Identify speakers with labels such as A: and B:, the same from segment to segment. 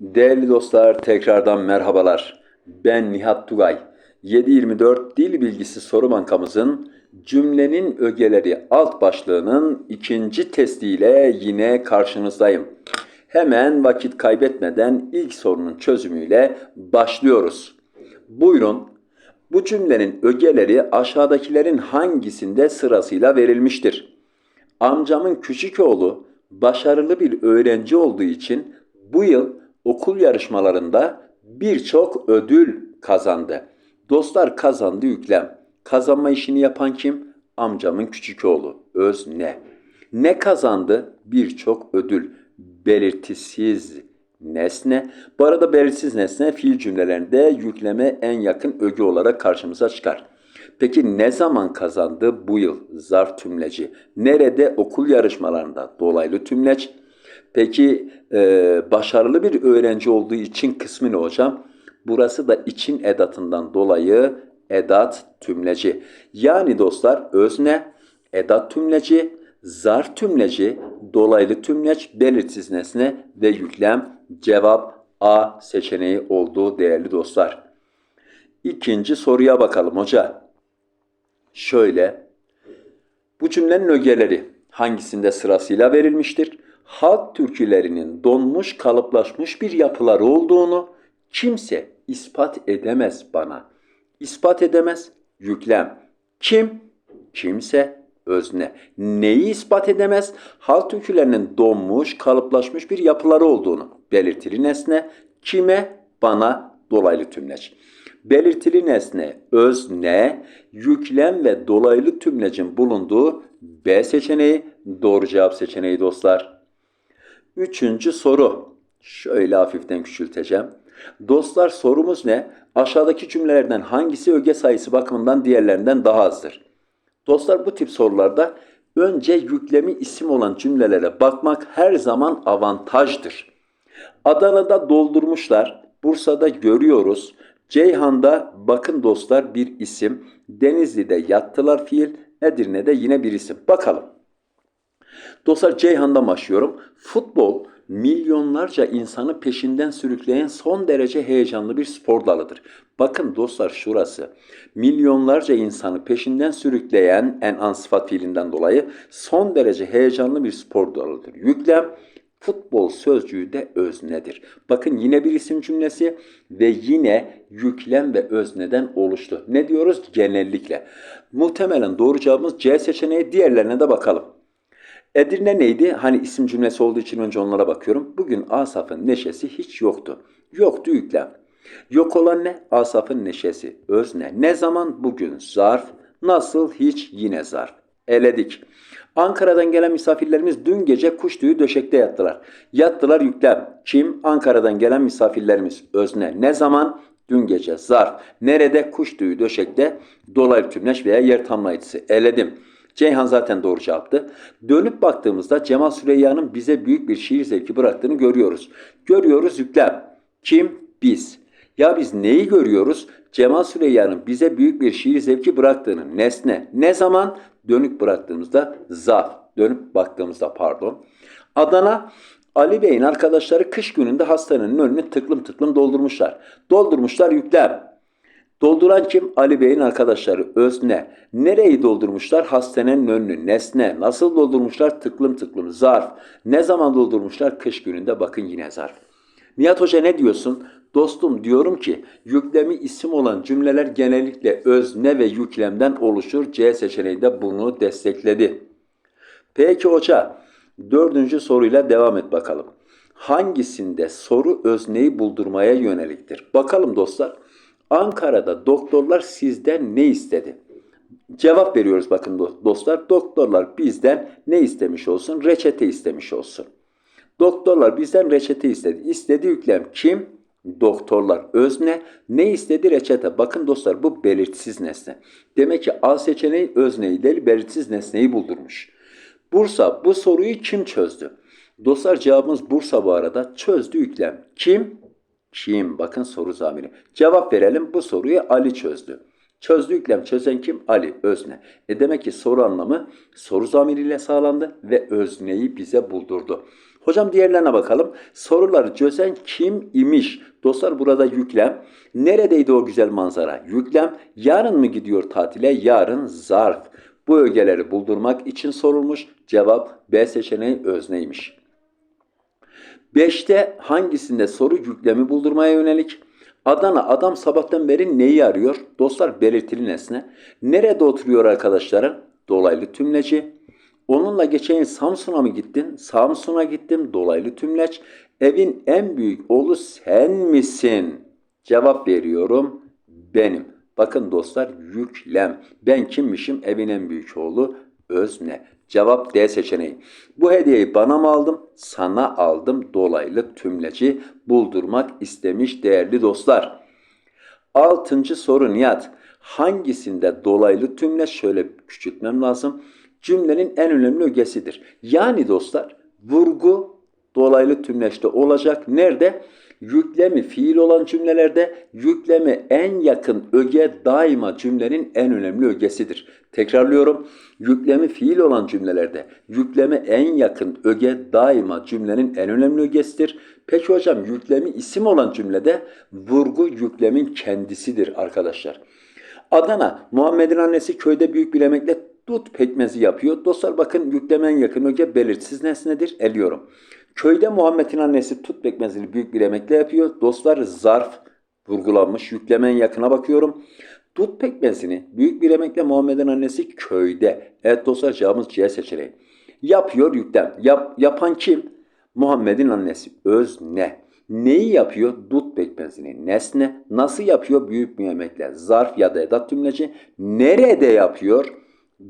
A: Değerli dostlar tekrardan merhabalar. Ben Nihat Tugay. 724 Dil Bilgisi Soru Bankamızın cümlenin ögeleri alt başlığının ikinci testiyle yine karşınızdayım. Hemen vakit kaybetmeden ilk sorunun çözümüyle başlıyoruz. Buyurun. Bu cümlenin ögeleri aşağıdakilerin hangisinde sırasıyla verilmiştir? Amcamın küçük oğlu başarılı bir öğrenci olduğu için bu yıl okul yarışmalarında birçok ödül kazandı. Dostlar kazandı yüklem. Kazanma işini yapan kim? Amcamın küçük oğlu. Öz ne? Ne kazandı? Birçok ödül. Belirtisiz nesne. Bu arada belirsiz nesne fiil cümlelerinde yükleme en yakın öge olarak karşımıza çıkar. Peki ne zaman kazandı bu yıl zarf tümleci? Nerede? Okul yarışmalarında dolaylı tümleç. Peki e, başarılı bir öğrenci olduğu için kısmı ne hocam? Burası da için edatından dolayı edat tümleci. Yani dostlar özne, edat tümleci, zarf tümleci, dolaylı tümleç, belirsiz nesne ve yüklem cevap A seçeneği olduğu değerli dostlar. İkinci soruya bakalım hoca. Şöyle, bu cümlenin ögeleri hangisinde sırasıyla verilmiştir? Halk türkülerinin donmuş, kalıplaşmış bir yapıları olduğunu kimse ispat edemez bana. İspat edemez, yüklem. Kim? Kimse, özne. Neyi ispat edemez? Halk türkülerinin donmuş, kalıplaşmış bir yapıları olduğunu belirtili nesne. Kime? Bana dolaylı tümleç. Belirtili nesne özne, yüklem ve dolaylı tümlecin bulunduğu B seçeneği doğru cevap seçeneği dostlar. Üçüncü soru. Şöyle hafiften küçülteceğim. Dostlar sorumuz ne? Aşağıdaki cümlelerden hangisi öge sayısı bakımından diğerlerinden daha azdır? Dostlar bu tip sorularda önce yüklemi isim olan cümlelere bakmak her zaman avantajdır. Adana'da doldurmuşlar, Bursa'da görüyoruz, Ceyhan'da bakın dostlar bir isim, Denizli'de yattılar fiil, Edirne'de yine bir isim. Bakalım. Dostlar Ceyhan'dan başlıyorum. Futbol milyonlarca insanı peşinden sürükleyen son derece heyecanlı bir spor dalıdır. Bakın dostlar şurası. Milyonlarca insanı peşinden sürükleyen en an sıfat fiilinden dolayı son derece heyecanlı bir spor dalıdır. Yüklem futbol sözcüğü de öznedir. Bakın yine bir isim cümlesi ve yine yüklem ve özneden oluştu. Ne diyoruz? Genellikle. Muhtemelen doğru cevabımız C seçeneği. Diğerlerine de bakalım. Edirne neydi? Hani isim cümlesi olduğu için önce onlara bakıyorum. Bugün Asaf'ın neşesi hiç yoktu. Yoktu yüklem. Yok olan ne? Asaf'ın neşesi. Özne. Ne zaman? Bugün. Zarf. Nasıl? Hiç. Yine zarf. Eledik. Ankara'dan gelen misafirlerimiz dün gece kuş tüyü döşekte yattılar. Yattılar yüklem. Kim? Ankara'dan gelen misafirlerimiz. Özne. Ne zaman? Dün gece. Zarf. Nerede? Kuş tüyü döşekte. Dolaylı tümleç veya yer tamlayıcısı. Eledim. Ceyhan zaten doğru cevaptı. Dönüp baktığımızda Cemal Süreyya'nın bize büyük bir şiir zevki bıraktığını görüyoruz. Görüyoruz yüklem. Kim? Biz. Ya biz neyi görüyoruz? Cemal Süreyya'nın bize büyük bir şiir zevki bıraktığını nesne. Ne zaman? Dönüp bıraktığımızda zaf. Dönüp baktığımızda pardon. Adana Ali Bey'in arkadaşları kış gününde hastanenin önünü tıklım tıklım doldurmuşlar. Doldurmuşlar yüklem. Dolduran kim? Ali Bey'in arkadaşları. Özne. Nereyi doldurmuşlar? Hastanenin önünü. Nesne. Nasıl doldurmuşlar? Tıklım tıklım. Zarf. Ne zaman doldurmuşlar? Kış gününde. Bakın yine zarf. Nihat Hoca ne diyorsun? Dostum diyorum ki yüklemi isim olan cümleler genellikle özne ve yüklemden oluşur. C seçeneği de bunu destekledi. Peki hoca dördüncü soruyla devam et bakalım. Hangisinde soru özneyi buldurmaya yöneliktir? Bakalım dostlar. Ankara'da doktorlar sizden ne istedi? Cevap veriyoruz bakın dostlar. Doktorlar bizden ne istemiş olsun? Reçete istemiş olsun. Doktorlar bizden reçete istedi. İstedi yüklem kim? Doktorlar özne. Ne istedi reçete? Bakın dostlar bu belirtisiz nesne. Demek ki A seçeneği özneyi değil belirtisiz nesneyi buldurmuş. Bursa bu soruyu kim çözdü? Dostlar cevabımız Bursa bu arada. Çözdü yüklem. Kim? Kim? Bakın soru zamiri. Cevap verelim. Bu soruyu Ali çözdü. Çözdü yüklem çözen kim? Ali, özne. E demek ki soru anlamı soru zamiriyle sağlandı ve özneyi bize buldurdu. Hocam diğerlerine bakalım. Soruları çözen kim imiş? Dostlar burada yüklem. Neredeydi o güzel manzara? Yüklem. Yarın mı gidiyor tatile? Yarın zarf. Bu ögeleri buldurmak için sorulmuş. Cevap B seçeneği özneymiş. 5'te hangisinde soru yüklemi buldurmaya yönelik? Adana adam sabahtan beri neyi arıyor? Dostlar belirtili nesne. Nerede oturuyor arkadaşlarım? Dolaylı tümleci. Onunla geçen Samsun'a mı gittin? Samsun'a gittim. Dolaylı tümleç. Evin en büyük oğlu sen misin? Cevap veriyorum. Benim. Bakın dostlar yüklem. Ben kimmişim? Evin en büyük oğlu özne. Cevap D seçeneği. Bu hediyeyi bana mı aldım? Sana aldım. Dolaylı tümleci buldurmak istemiş değerli dostlar. Altıncı soru Nihat. Hangisinde dolaylı tümleç şöyle küçültmem lazım. Cümlenin en önemli ögesidir. Yani dostlar vurgu dolaylı tümleçte olacak. Nerede? Yüklemi fiil olan cümlelerde yükleme en yakın öge daima cümlenin en önemli ögesidir. Tekrarlıyorum. Yüklemi fiil olan cümlelerde yükleme en yakın öge daima cümlenin en önemli ögesidir. Peki hocam yüklemi isim olan cümlede vurgu yüklemin kendisidir arkadaşlar. Adana, Muhammed'in annesi köyde büyük bir emekle dut pekmezi yapıyor. Dostlar bakın yüklemen yakın öge belirsiz nesnedir. Eliyorum. Köyde Muhammed'in annesi tut pekmezini büyük bir emekle yapıyor. Dostlar zarf vurgulanmış. Yüklemen yakına bakıyorum. Dut pekmezini büyük bir emekle Muhammed'in annesi köyde. Evet dostlar cevabımız C seçeneği. Yapıyor yüklem. Yap, yapan kim? Muhammed'in annesi. Öz ne? Neyi yapıyor? Dut pekmezini. Nesne. Nasıl yapıyor? Büyük bir emekle. Zarf ya da edat tümleci. Nerede yapıyor?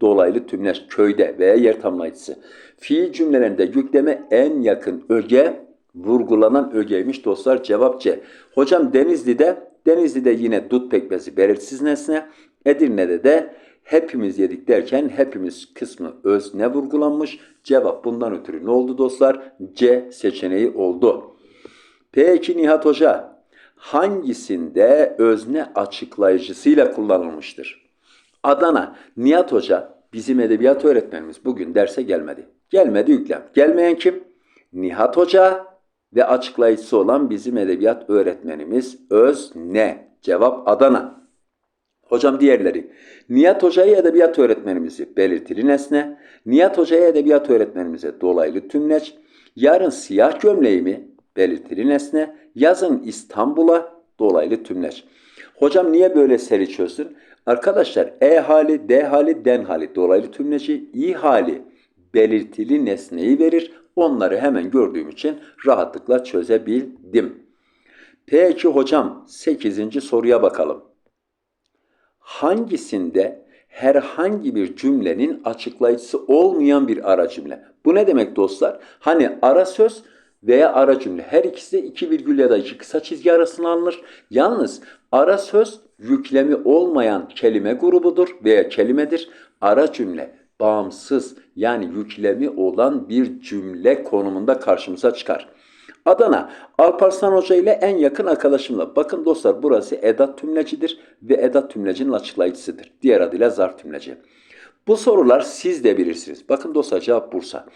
A: Dolaylı tümleç. Köyde veya yer tamlayıcısı. Fiil cümlelerinde yükleme en yakın öge vurgulanan ögeymiş dostlar. Cevap C. Hocam Denizli'de Denizli'de yine dut pekmezi belirsiz nesne. Edirne'de de hepimiz yedik derken hepimiz kısmı özne vurgulanmış. Cevap bundan ötürü ne oldu dostlar? C seçeneği oldu. Peki Nihat Hoca hangisinde özne açıklayıcısıyla kullanılmıştır? Adana Nihat Hoca bizim edebiyat öğretmenimiz bugün derse gelmedi. Gelmedi yüklem. Gelmeyen kim? Nihat Hoca ve açıklayıcısı olan bizim edebiyat öğretmenimiz özne. Cevap Adana. Hocam diğerleri. Nihat Hoca'yı edebiyat öğretmenimizi belirtili nesne. Nihat Hoca'yı edebiyat öğretmenimize dolaylı tümleç. Yarın siyah gömleğimi belirtili nesne. Yazın İstanbul'a dolaylı tümleç. Hocam niye böyle seri çözdün? Arkadaşlar E hali, D hali, den hali dolaylı tümleci, İ hali belirtili nesneyi verir. Onları hemen gördüğüm için rahatlıkla çözebildim. Peki hocam 8. soruya bakalım. Hangisinde herhangi bir cümlenin açıklayıcısı olmayan bir ara cümle? Bu ne demek dostlar? Hani ara söz veya ara cümle. Her ikisi de iki virgül ya da iki kısa çizgi arasına alınır. Yalnız ara söz yüklemi olmayan kelime grubudur veya kelimedir. Ara cümle bağımsız yani yüklemi olan bir cümle konumunda karşımıza çıkar. Adana, Alparslan Hoca ile en yakın arkadaşımla. Bakın dostlar burası edat tümlecidir ve edat tümlecinin açıklayıcısıdır. Diğer adıyla zarf tümleci. Bu sorular siz de bilirsiniz. Bakın dostlar cevap Bursa.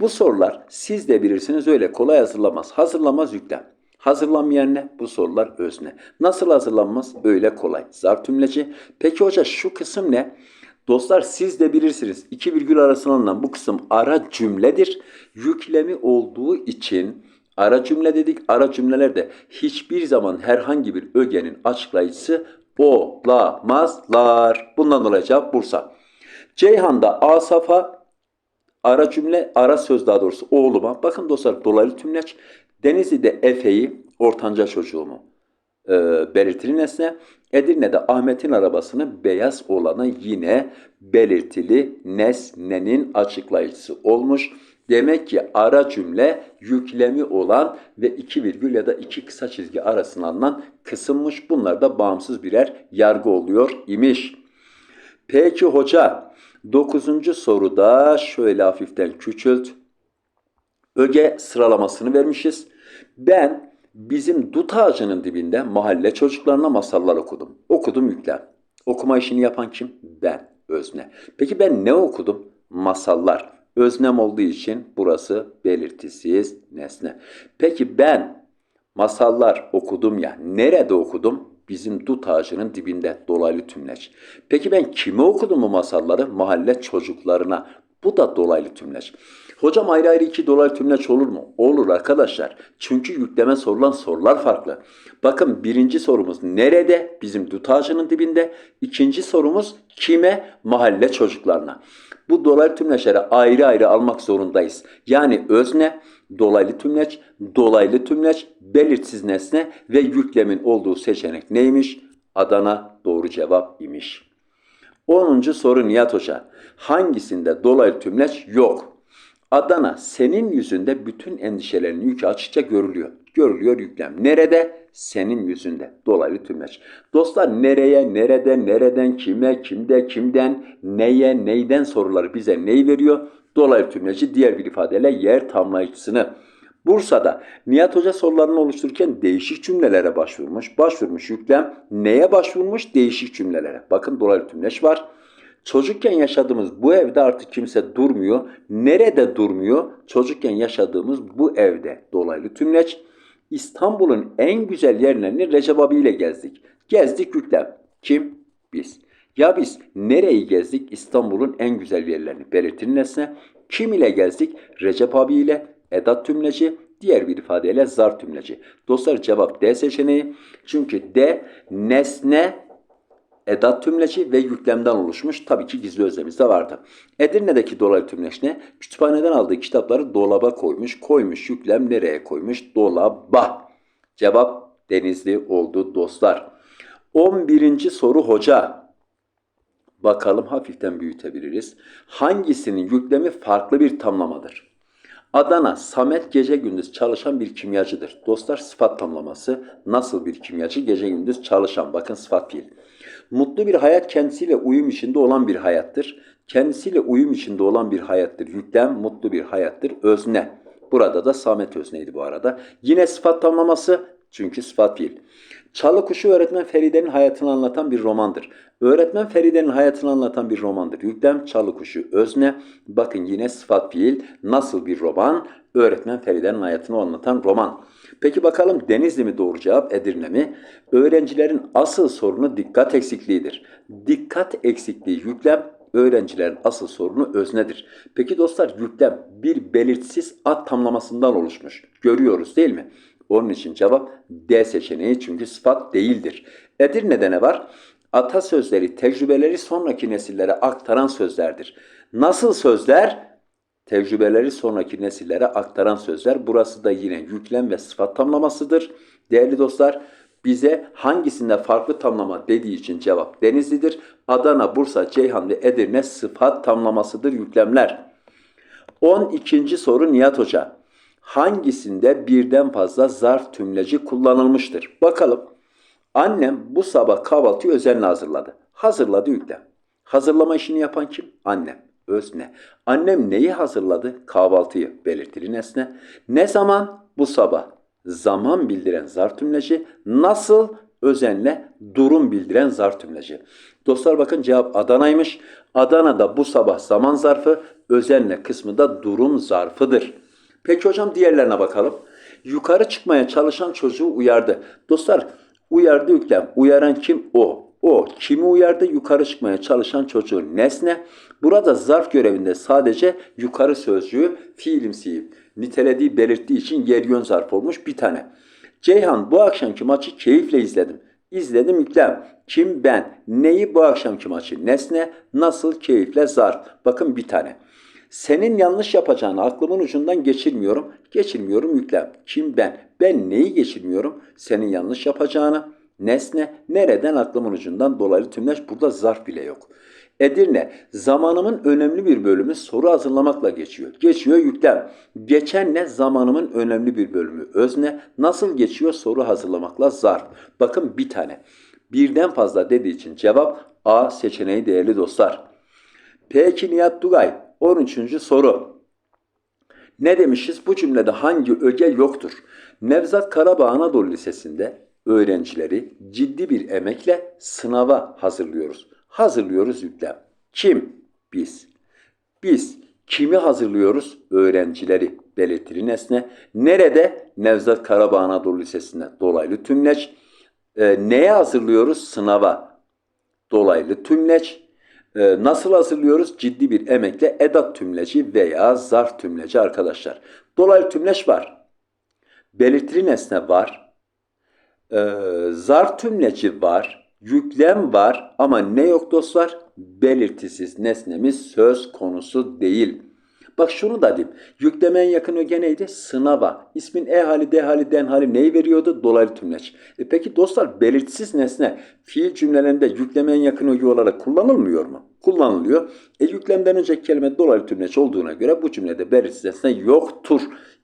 A: Bu sorular siz de bilirsiniz öyle kolay hazırlamaz. Hazırlamaz yüklem. Hazırlanmayan ne? Bu sorular özne. Nasıl hazırlanmaz? Öyle kolay. Zarf tümleci. Peki hoca şu kısım ne? Dostlar siz de bilirsiniz. İki virgül arasına alınan bu kısım ara cümledir. Yüklemi olduğu için ara cümle dedik. Ara cümlelerde hiçbir zaman herhangi bir ögenin açıklayıcısı olamazlar. Bundan dolayı cevap Bursa. Ceyhan'da Asaf'a ara cümle, ara söz daha doğrusu oğluma. Bakın dostlar dolaylı tümleç. Denizli'de Efe'yi, ortanca çocuğumu e, belirtili nesne. Edirne'de Ahmet'in arabasını beyaz olana yine belirtili nesnenin açıklayıcısı olmuş. Demek ki ara cümle yüklemi olan ve iki virgül ya da iki kısa çizgi arasına alınan kısımmış. Bunlar da bağımsız birer yargı oluyor imiş. Peki hoca, dokuzuncu soruda şöyle hafiften küçült. Öge sıralamasını vermişiz. Ben bizim dut ağacının dibinde mahalle çocuklarına masallar okudum. Okudum yüklem. Okuma işini yapan kim? Ben, özne. Peki ben ne okudum? Masallar. Öznem olduğu için burası belirtisiz nesne. Peki ben masallar okudum ya. Nerede okudum? Bizim dut ağacının dibinde dolaylı tümleç. Peki ben kime okudum bu masalları? Mahalle çocuklarına. Bu da dolaylı tümleç. Hocam ayrı ayrı iki dolaylı tümleç olur mu? Olur arkadaşlar. Çünkü yükleme sorulan sorular farklı. Bakın birinci sorumuz nerede? Bizim dut ağacının dibinde. İkinci sorumuz kime? Mahalle çocuklarına. Bu dolaylı tümleçleri ayrı ayrı almak zorundayız. Yani özne, dolaylı tümleç, dolaylı tümleç, belirtsiz nesne ve yüklemin olduğu seçenek neymiş? Adana doğru cevap imiş. 10. soru Nihat Hoca. Hangisinde dolaylı tümleç yok? Adana senin yüzünde bütün endişelerin yükü açıkça görülüyor. Görülüyor yüklem. Nerede? Senin yüzünde. Dolaylı tümleç. Dostlar nereye, nerede, nereden, kime, kimde, kimden, neye, neyden soruları bize neyi veriyor? Dolaylı tümleci diğer bir ifadeyle yer tamlayıcısını. Bursa'da Nihat Hoca sorularını oluştururken değişik cümlelere başvurmuş. Başvurmuş yüklem neye başvurmuş? Değişik cümlelere. Bakın dolaylı tümleç var. Çocukken yaşadığımız bu evde artık kimse durmuyor. Nerede durmuyor? Çocukken yaşadığımız bu evde dolaylı tümleç. İstanbul'un en güzel yerlerini Recep Abi ile gezdik. Gezdik yüklem. Kim? Biz. Ya biz nereyi gezdik? İstanbul'un en güzel yerlerini belirtir nesne. Kim ile gezdik? Recep abi ile edat tümleci, diğer bir ifadeyle zar tümleci. Dostlar cevap D seçeneği. Çünkü D nesne edat tümleci ve yüklemden oluşmuş. Tabii ki gizli özlemimiz de vardı. Edirne'deki dolaylı tümleç ne? Kütüphaneden aldığı kitapları dolaba koymuş. Koymuş yüklem nereye koymuş? Dolaba. Cevap Denizli oldu dostlar. 11. soru hoca. Bakalım hafiften büyütebiliriz. Hangisinin yüklemi farklı bir tamlamadır? Adana, Samet gece gündüz çalışan bir kimyacıdır. Dostlar sıfat tamlaması nasıl bir kimyacı? Gece gündüz çalışan. Bakın sıfat fiil. Mutlu bir hayat kendisiyle uyum içinde olan bir hayattır. Kendisiyle uyum içinde olan bir hayattır. Yüklem mutlu bir hayattır. Özne. Burada da Samet özneydi bu arada. Yine sıfat tamlaması çünkü sıfat fiil. Çalı Kuşu öğretmen Feride'nin hayatını anlatan bir romandır. Öğretmen Feride'nin hayatını anlatan bir romandır. Yüklem Çalı Kuşu özne. Bakın yine sıfat fiil. Nasıl bir roman? Öğretmen Feride'nin hayatını anlatan roman. Peki bakalım Denizli mi doğru cevap Edirne mi? Öğrencilerin asıl sorunu dikkat eksikliğidir. Dikkat eksikliği yüklem öğrencilerin asıl sorunu öznedir. Peki dostlar yüklem bir belirtsiz ad tamlamasından oluşmuş. Görüyoruz değil mi? Onun için cevap D seçeneği çünkü sıfat değildir. Edirne'de ne var? Atasözleri, tecrübeleri sonraki nesillere aktaran sözlerdir. Nasıl sözler? Tecrübeleri sonraki nesillere aktaran sözler. Burası da yine yüklem ve sıfat tamlamasıdır. Değerli dostlar, bize hangisinde farklı tamlama dediği için cevap Denizli'dir. Adana, Bursa, Ceyhan ve Edirne sıfat tamlamasıdır yüklemler. 12. soru Nihat Hoca. Hangisinde birden fazla zarf tümleci kullanılmıştır? Bakalım. Annem bu sabah kahvaltıyı özenle hazırladı. Hazırladı yüklem. Hazırlama işini yapan kim? Annem. Özne. Annem neyi hazırladı? Kahvaltıyı belirtili nesne. Ne zaman? Bu sabah. Zaman bildiren zarf tümleci. Nasıl? Özenle durum bildiren zarf tümleci. Dostlar bakın cevap Adana'ymış. Adana'da bu sabah zaman zarfı, özenle kısmı da durum zarfıdır. Peki hocam diğerlerine bakalım. Yukarı çıkmaya çalışan çocuğu uyardı. Dostlar uyardı yüklem. Uyaran kim? O. O. Kimi uyardı? Yukarı çıkmaya çalışan çocuğu. Nesne. Burada zarf görevinde sadece yukarı sözcüğü fiilimsiyi nitelediği belirttiği için yer yön zarf olmuş bir tane. Ceyhan bu akşamki maçı keyifle izledim. İzledim yüklem. Kim ben? Neyi bu akşamki maçı? Nesne. Nasıl keyifle zarf. Bakın bir tane. Senin yanlış yapacağını aklımın ucundan geçirmiyorum. Geçirmiyorum yüklem. Kim ben? Ben neyi geçirmiyorum? Senin yanlış yapacağını. Nesne. Nereden aklımın ucundan dolaylı tümleş. Burada zarf bile yok. Edirne. Zamanımın önemli bir bölümü soru hazırlamakla geçiyor. Geçiyor yüklem. Geçen ne? Zamanımın önemli bir bölümü. Özne. Nasıl geçiyor? Soru hazırlamakla zarf. Bakın bir tane. Birden fazla dediği için cevap A seçeneği değerli dostlar. Peki Nihat Dugay 13. soru. Ne demişiz? Bu cümlede hangi öge yoktur? Nevzat Karabağ Anadolu Lisesi'nde öğrencileri ciddi bir emekle sınava hazırlıyoruz. Hazırlıyoruz yüklem. Kim? Biz. Biz Kimi hazırlıyoruz? Öğrencileri belirtili nesne. Nerede? Nevzat Karabağ Anadolu Lisesi'nde dolaylı tümleç. E, neye hazırlıyoruz? Sınava dolaylı tümleç. E, nasıl hazırlıyoruz? Ciddi bir emekle edat tümleci veya zarf tümleci arkadaşlar. Dolaylı tümleç var. Belirtili nesne var. E, zarf tümleci var. Yüklem var ama ne yok dostlar? Belirtisiz nesnemiz söz konusu değil. Bak şunu da diyeyim. Yüklemen yakın öge neydi? Sınava. İsmin e hali, d hali, den hali neyi veriyordu? Dolaylı tümleç. E peki dostlar belirtisiz nesne fiil cümlelerinde yüklemen yakın öge olarak kullanılmıyor mu? Kullanılıyor. E yüklemden önceki kelime dolaylı tümleç olduğuna göre bu cümlede belirtisiz nesne yoktur.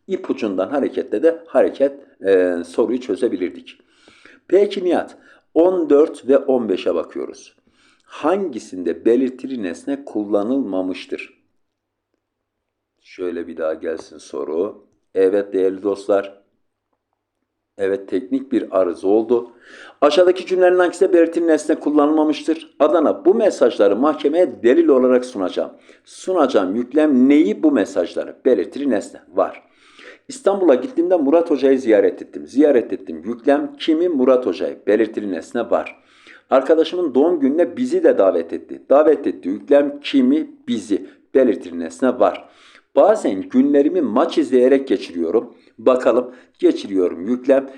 A: İpucundan hareketle de hareket e, soruyu çözebilirdik. Peki Nihat 14 ve 15'e bakıyoruz. Hangisinde belirtili nesne kullanılmamıştır? Şöyle bir daha gelsin soru. Evet değerli dostlar. Evet teknik bir arıza oldu. Aşağıdaki cümlelerin hangisinde belirtili nesne kullanılmamıştır? Adana bu mesajları mahkemeye delil olarak sunacağım. Sunacağım yüklem neyi bu mesajları? Belirtili nesne var. İstanbul'a gittiğimde Murat Hoca'yı ziyaret ettim. Ziyaret ettim. Yüklem kimi Murat Hoca'yı? Belirtili nesne var. Arkadaşımın doğum gününe bizi de davet etti. Davet etti. Yüklem kimi? Bizi. Belirtili nesne var. Bazen günlerimi maç izleyerek geçiriyorum. Bakalım geçiriyorum. Yüklem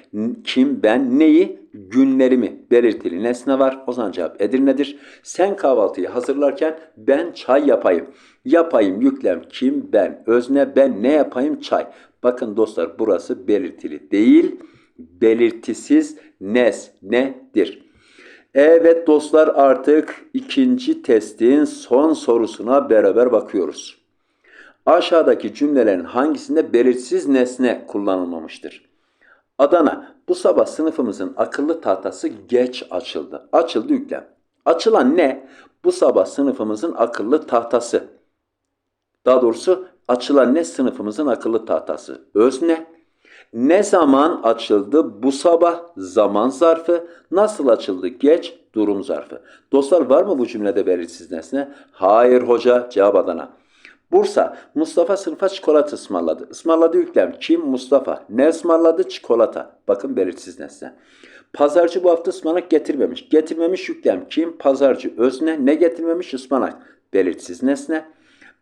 A: kim ben neyi? Günlerimi belirtili nesne var. O zaman cevap Edirne'dir. Sen kahvaltıyı hazırlarken ben çay yapayım. Yapayım yüklem kim ben? Özne ben ne yapayım çay. Bakın dostlar burası belirtili değil. Belirtisiz nesnedir. Evet dostlar artık ikinci testin son sorusuna beraber bakıyoruz. Aşağıdaki cümlelerin hangisinde belirsiz nesne kullanılmamıştır? Adana, bu sabah sınıfımızın akıllı tahtası geç açıldı. Açıldı yüklem. Açılan ne? Bu sabah sınıfımızın akıllı tahtası. Daha doğrusu açılan ne? Sınıfımızın akıllı tahtası. Özne. Ne zaman açıldı? Bu sabah zaman zarfı. Nasıl açıldı? Geç durum zarfı. Dostlar var mı bu cümlede belirsiz nesne? Hayır hoca. Cevap Adana. Bursa, Mustafa sınıfa çikolata ısmarladı. Ismarladı yüklem. Kim? Mustafa. Ne ısmarladı? Çikolata. Bakın belirsiz nesne. Pazarcı bu hafta ıspanak getirmemiş. Getirmemiş yüklem. Kim? Pazarcı. Özne. Ne getirmemiş? Ispanak. Belirsiz nesne.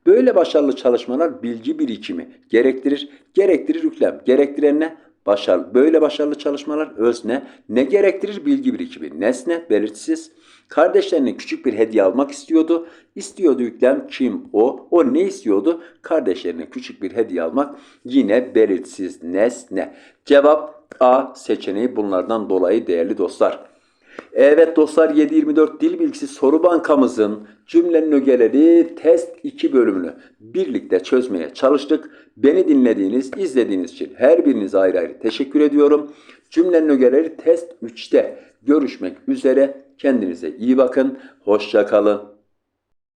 A: Böyle başarılı çalışmalar bilgi birikimi gerektirir. Gerektirir yüklem. Gerektiren ne? Başarılı. Böyle başarılı çalışmalar özne. Ne gerektirir? Bilgi birikimi. Nesne. Belirsiz. Kardeşlerine küçük bir hediye almak istiyordu. İstiyordu yüklem kim o? O ne istiyordu? Kardeşlerine küçük bir hediye almak yine belirsiz nesne. Cevap A seçeneği bunlardan dolayı değerli dostlar. Evet dostlar 724 Dil Bilgisi Soru Bankamızın cümlenin ögeleri test 2 bölümünü birlikte çözmeye çalıştık. Beni dinlediğiniz, izlediğiniz için her birinize ayrı ayrı teşekkür ediyorum. Cümlenin ögeleri test 3'te görüşmek üzere. Kendinize iyi bakın. Hoşça kalın.